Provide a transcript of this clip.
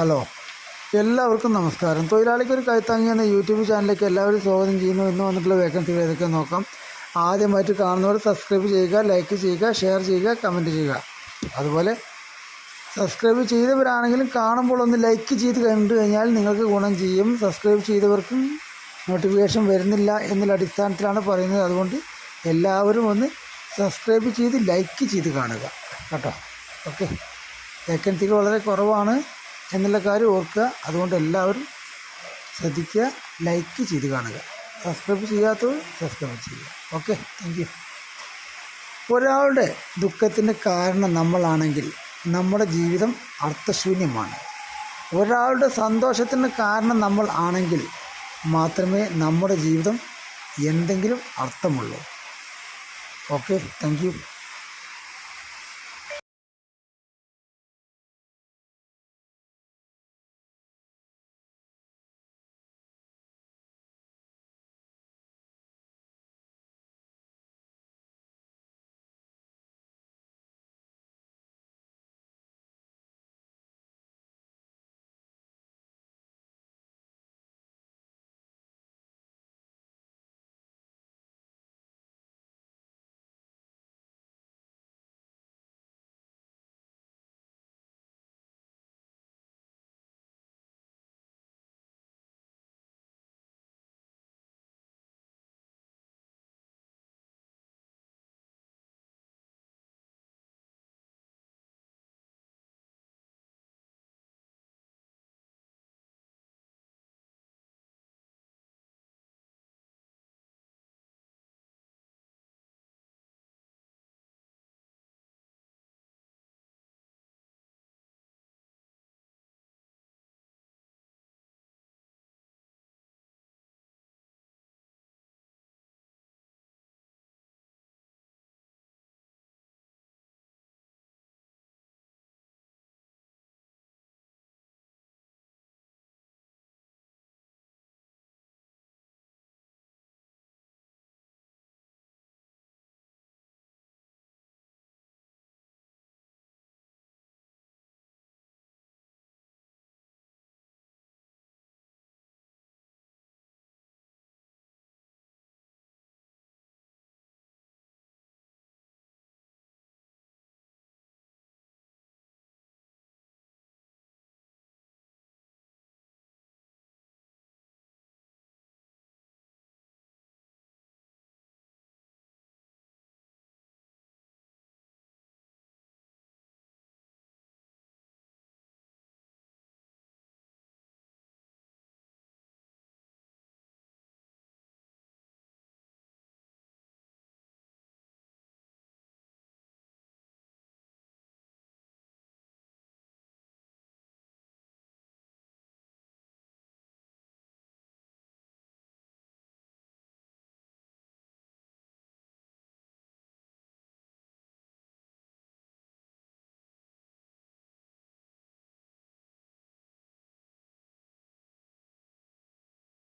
Hello. എല്ലാവർക്കും നമസ്കാരം. തൊഴിലാളിക്ക് ഒരു കൈത്താങ്ങി എന്ന യൂട്യൂബ് ചാനലിലേക്ക് എല്ലാവരും സ്വാഗതം ചെയ്യുന്നു. ഇന്ന് വന്നിട്ടുള്ള വേക്കൻസികൾ ഏതൊക്കെ നോക്കാം. ആദ്യമായിട്ട് കാണുന്നവർ സബ്സ്ക്രൈബ് ചെയ്യുക ലൈക്ക് ചെയ്യുക ഷെയർ ചെയ്യുക കമന്റ് ചെയ്യുക. അതുപോലെ സബ്സ്ക്രൈബ് ചെയ്തവരാണെങ്കിലും കാണുമ്പോൾ ഒന്ന് ലൈക്ക് ചെയ്ത് കണ്ടു കഴിഞ്ഞാൽ നിങ്ങൾക്ക് ഗുണം ചെയ്യും. സബ്സ്ക്രൈബ് ചെയ്തവർക്കും നോട്ടിഫിക്കേഷൻ വരുന്നില്ല എന്നുള്ള അടിസ്ഥാനത്തിലാണ് പറയുന്നത്. അതുകൊണ്ട് എല്ലാവരും ഒന്ന് സബ്സ്ക്രൈബ് ചെയ്ത് ലൈക്ക് ചെയ്ത് കാണുക. കേട്ടോ? ഓക്കെ വേക്കൻസികൾ വളരെ കുറവാണ്. എന്നുള്ള കാര്യം ഓർക്കുക. അതുകൊണ്ട് എല്ലാവരും ശ്രദ്ധിക്കുക ലൈക്ക് ചെയ്ത് കാണുക. സബ്സ്ക്രൈബ് ചെയ്യാത്തവർ സബ്സ്ക്രൈബ് ചെയ്യുക. ഓക്കെ താങ്ക് യു ഒരാളുടെ ദുഃഖത്തിന്റെ കാരണം നമ്മളാണെങ്കിൽ നമ്മുടെ ജീവിതം അർത്ഥശൂന്യമാണ്. ഒരാളുടെ സന്തോഷത്തിന് കാരണം നമ്മൾ ആണെങ്കിൽ മാത്രമേ നമ്മുടെ ജീവിതം എന്തെങ്കിലും അർത്ഥമുള്ളൂ. Okay thank